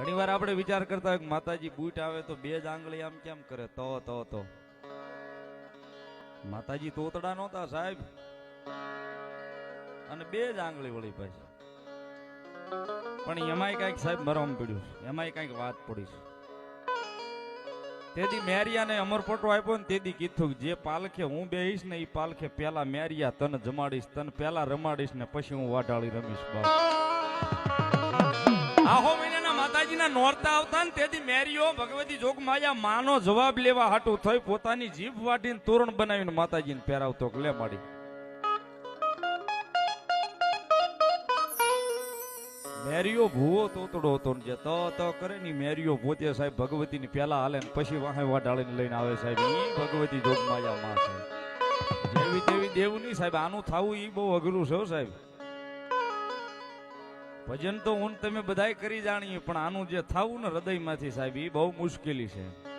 ઘણી વાર આપણે વિચાર કરતા હોય માતાજી બૂટ આવે તો બે જ આંગળી આમ કેમ કરે? તો તો તો. માતાજી તોતડા નહોતા સાહેબ. અને બે જ આંગળી વળી પાછી. પણ એમાંય કંઈક સાહેબ મરમ પડ્યું. એમાંય કંઈક વાત પડી છે. તેથી મેરિયાને અમરપટો આપ્યો ને તેથી કીધું જે પાલખે હું બેહીશ ને એ પાલખે પેલા મેરિયા તને જમાડીશ, તને પેલા રમાડીશ ને પછી હું વાટાળી રમીશ આહો મહિનાના માતાજીના નોરતા આવતા ને તેથી મેરીઓ ભગવતી જોગમાયા માનો જવાબ લેવા હાટું થઈ પોતાની જીભ વાટીને તોરણ બનાવીને માતાજીને પહેરાવતો લે માડી. મેરીઓ ભૂવો તોતડો હતો ને જે ત ત કરે ની મેરીઓ પોતે સાહેબ ભગવતીની પેલા હાલે ને પછી વાહે વાડાળીને લઈને આવે સાહેબ. ઈ ભગવતી જોગમાયા માં સાહેબ જેવી તેવી દેવું નહીં સાહેબ આનું થાવું ઈ બહુ અઘરું છે સાહેબ. ભજન તો હું તમે બધાય કરી જાણીએ, પણ આનું જે થવું ને હૃદયમાંથી સાહેબ એ બહુ મુશ્કેલી છે.